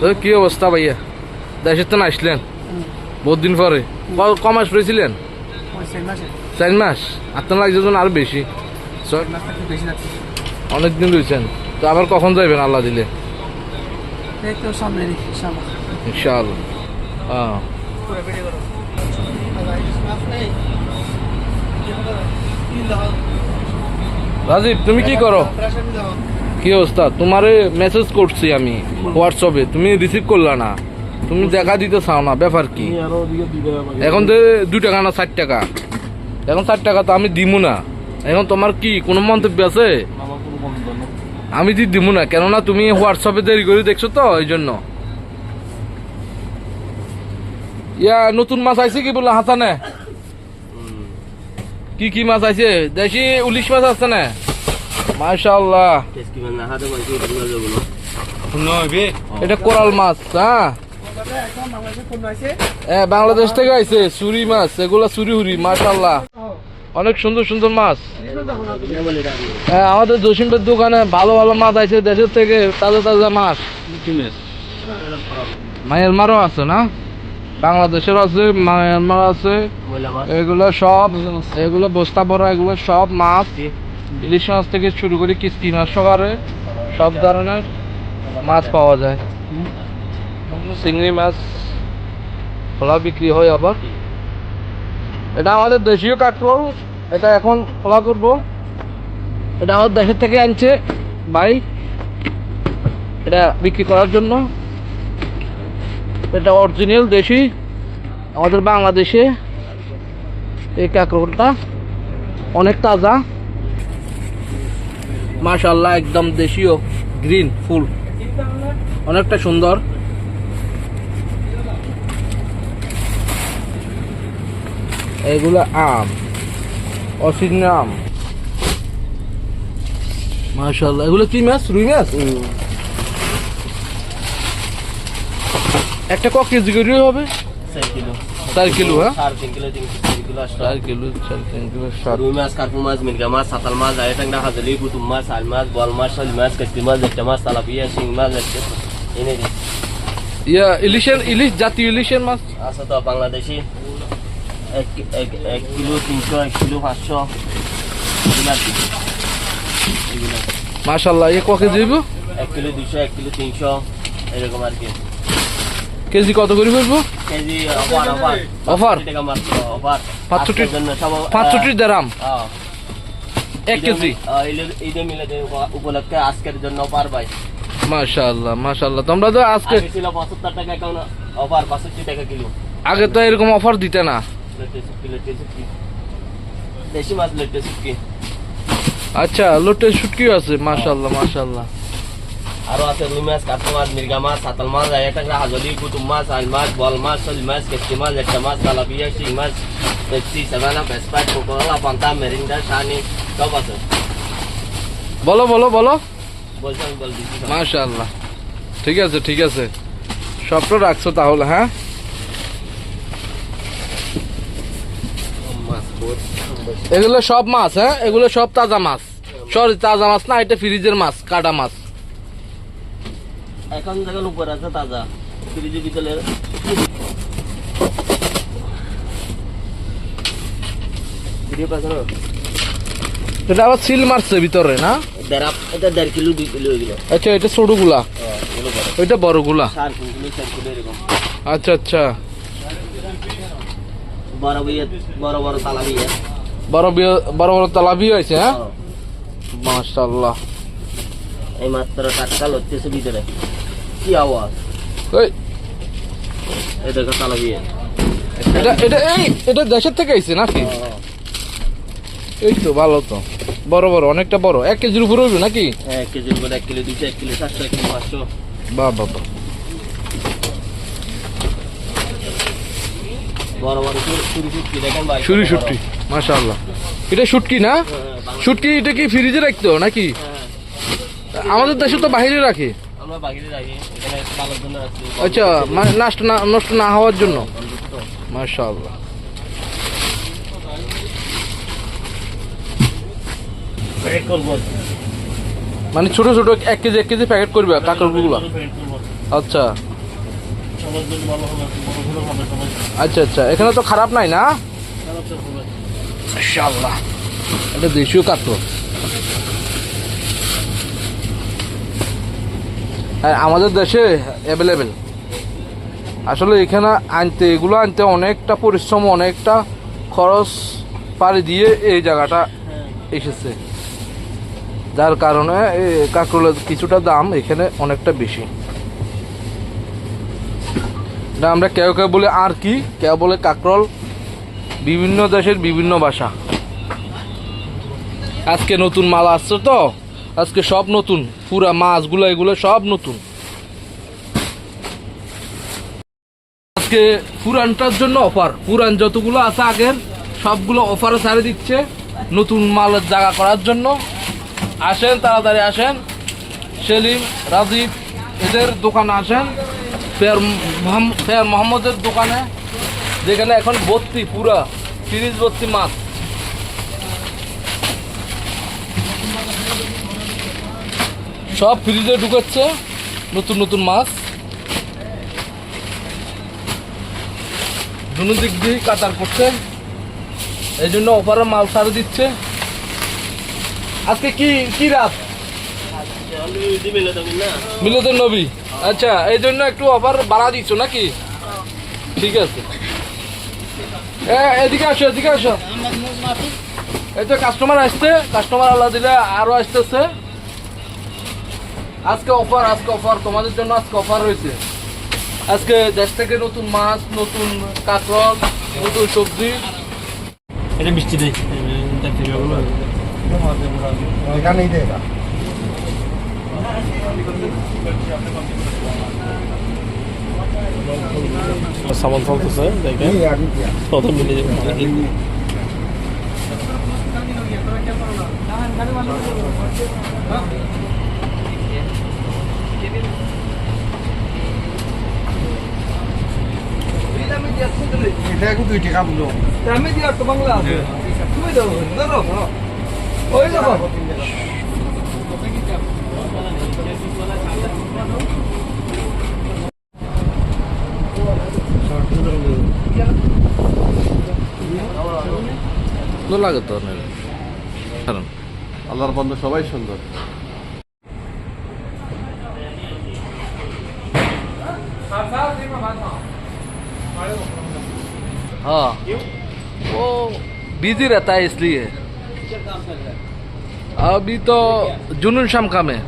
তো কি অবস্থা ভাইয়া? দেশের তো না আসলেন বহুত দিন পরে। ক- মাস পড়েছিলেন? চার মাস। আপনার লাগছে আরও বেশি। চ- অনেক দিন রয়েছেন তো আবার কখন যাইবেন আল্লাহ দিলে? ইনশাআল্লাহ। হ্যাঁ। রাজীব তুমি কি করো? কি অবস্থা? তোমারে মেসেজ করছি আমি হোয়াটসঅ্যাপে তুমি রিসিভ করলা না। তুমি দেখা দিতে চাও না ব্যাপার কি? এখন তো দুই টাকা না ষাট টাকা। এখন ষাট টাকা তো আমি দিমু না। এখন তোমার কি কোনো মন্তব্য আছে? আমি দি দিমু না কেননা তুমি হোয়াটসঅ্যাপে দেরি করে দেখছ তো এই জন্য ইয়া নতুন মাছ আইছে কি বলে হাসানে কি কি মাছ আইছে? দেশি উলিশ মাছ আছে না? মাশাআল্লাহ। এটা কোরাল মাছ হ্যাঁ হ্যাঁ বাংলাদেশ থেকে আইছে চুরি মাছ এগুলা চুরি হুরি মাশাআল্লাহ। অনেক সুন্দর সুন্দর মাছ। হ্যাঁ আমাদের জসিমদের দোকানে ভালো ভালো মাছ আছে, দেশের থেকে তাজা তাজা মাছ। মায়ানমারও আছে না? বাংলাদেশের আছে, মায়ানমার আছে। এগুলো সব, এগুলো বস্তা ভরা, এগুলো সব মাছ। ইলিশ মাছ থেকে শুরু করে কিস্তি মাছ সকারে সব ধরনের মাছ পাওয়া যায়। চিংড়ি মাছ খোলা বিক্রি হয় আবার। এটা আমাদের দেশীয় কাঠফল এটা এখন খোলা করব। এটা আমাদের দেশের থেকে আনছে ভাই। এটা বিক্রি করার জন্য। এটা অরিজিনাল দেশি, আমাদের বাংলাদেশে। এই কাঁকড়টা অনেক তাজা। মাশাল্লাহ একদম দেশীয় গ্রিন ফুল অনেকটা সুন্দর। এগুলো আম। অসিন্য আম মাশাল্লাহ এগুলো কি মাছ? রুই মাছ? একটা ক কেজি করে হবে? চার কিলো। হ্যাঁ? চার কিলো চার তিন কিলো রুই মাছ কার্পু মাছ মির্গা মাছ সাতাল মাছ হাজলি আল মাছ বল মাছ শোল মাছ মাছ একটা মাছ তালাপিয়া শিং মাছ একটা এনে ইয়া ইলিশের ইলিশ জাতীয় ইলিশের মাছ? আছে তো বাংলাদেশি। এক কিলো তিনশো এক কিলো পাঁচশো মাশাল্লাহ এ ক কেজি হইব? এক কিলো দুশো এক কিলো তিনশো এরকম আর কি। কেজি কত করে কেজি অফার অফার। পাঁচষট্টি- পাঁচষট্টি হ্যাঁ। এক কেজি? ঈদে মিলে উপলক্ষে আজকের জন্য অফার ভাই। মাশাল্লাহ মাশাল্লাহ তোমরা তো আজকে ছিল পঁচাত্তর টাকা এখন অফার বাষট্টি টাকা কিলো। আগে তো এরকম অফার দিতে না। লেটে শুটকি লেটে শুটকি দেশি মাছ লেটে শুটকি আচ্ছা লোটের শুটকিও আছে? মাশাল্লাহ মাশাল্লাহ আরও আছে রুই মাছ কাতলা মাছ মির্গা মাছ সাতাল মাছ আয়াটাংরা হাজলি কুতুম মাছ আল মাছ বল মাছ শোল মাছ কেসকি মাছ একটা মাছ তালাপিয়া শিং মাছ পেপসি সাবানা পেসপাইট কোকোলা পান্তা মেরিন্ডা শানি সব আছে। বলো বলো বলো। বলছি আমি বল দিচ্ছি সব। মাশাল্লাহ ঠিক আছে ঠিক আছে। সবটা রাখছো তাহলে হ্যাঁ মাছ বহুত এগুলো সব মাছ হ্যাঁ? এগুলো সব তাজা মাছ। সরি তাজা মাছ না এটা ফ্রিজের মাছ কাটা মাছ। এখন দেখেন উপরে আছে তাজা। ফ্রিজের ভিতরে এটা আবার সিল মারছে ভিতরে না? দেড় এটা দেড় কিলো দুই কিলো এগুলো। আচ্ছা এটা ছোটগুলা। ওইটা বড়গুলা। কিলো এরকম। আচ্ছা আচ্ছা। বড় বড় বড় তালা বড় বড় বড় তালাবি হয়েছে হ্যাঁ? মাশাল্লাহ এই মাত্র টাটকা লড়তেছে ভিতরে। কি আওয়াজ? ওই এই দেখো এটা এটা এই এটা দেশের থেকে আইছে নাকি? এই তো ভালো তো। বড় বড় অনেকটা বড়। এক কেজির উপরে হইবে নাকি? এক কেজির উপরে এক কিলো দুইশো এক কিলো চারশো এক কিলো পাঁচশো। বাহ বাহ। বড় বড় চুরি দেখেন ভাই শুটকি মাশাল্লাহ এটা শুটকি না? হ্যাঁ, শুটকি এটা কি ফ্রিজে রাখতো নাকি? হ্যাঁ, আমাদের দেশে তো বাইরে রাখে। আচ্ছা মানে নষ্ট না নষ্ট না হওয়ার জন্য? মাশাআল্লাহ। মানে ছোট ছোট এক কেজি এক কেজি প্যাকেট করবে কাকড়গুলো আচ্ছা। আচ্ছা আচ্ছা। এখানে তো খারাপ নাই না? এটা দেশীয় কাকড় আর আমাদের দেশে অ্যাভেলেবেল আসলে এখানে আনতে, এগুলো আনতে অনেকটা পরিশ্রম, অনেকটা খরচ পাড়ি দিয়ে এই জায়গাটা এসেছে। যার কারণে কাঁকরোলের কিছুটা দাম এখানে অনেকটা বেশি। এটা আমরা কেউ কেউ বলে আর কি, কেউ বলে কাঁকরোল। বিভিন্ন দেশের বিভিন্ন ভাষা। আজকে নতুন মাল আসছে তো, আজকে সব নতুন। পুরা মাছগুলো, এগুলো সব নতুন। আজকে পুরানটার জন্য অফার পুরান যতগুলো আছে আগের, সবগুলো অফারে ছাড়ে দিচ্ছে নতুন মালের জায়গা করার জন্য। আসেন, তাড়াতাড়ি আসেন। সেলিম, রাজীব, এদের দোকানে আসেন। ফেয়ার মোহাম্মদের দোকানে যেখানে এখন ভর্তি পুরা তিরিশ ভর্তি মাছ। সব ফ্রিজে ঢুকাচ্ছে নতুন নতুন মাছ। দুনো দিক দিয়ে কাতার করছে। এই জন্য অফারে মাল ছাড়ে দিচ্ছে। আজকে কি কি রাত? মিলতের নবী। আচ্ছা এই জন্য একটু অফার বাড়া দিচ্ছ নাকি? ঠিক আছে। এদিকে আসো এদিকে আসো। এই তো কাস্টমার আসছে কাস্টমার আল্লাহ দিলে আরও আসতেছে। আজকে অফার আজকে অফার তোমাদের জন্য আজকে অফার রয়েছে। আজকে দেশ থেকে নতুন মাছ নতুন কাঁকড় নতুন সবজি। এটা মিষ্টি দেই দেখতে পাবো সাবান চলতো স্যার দেখেন কত মিলে এটা একো দুই টাকা বোলো আমি দিয়া তোমাক ওই যাব ভালো লাগে তো অনেক কারণ আল্লাহর বন্ধু সবাই সুন্দর हाँ वो बिजी रहता है इसलिए अभी तो जुनून शाम का में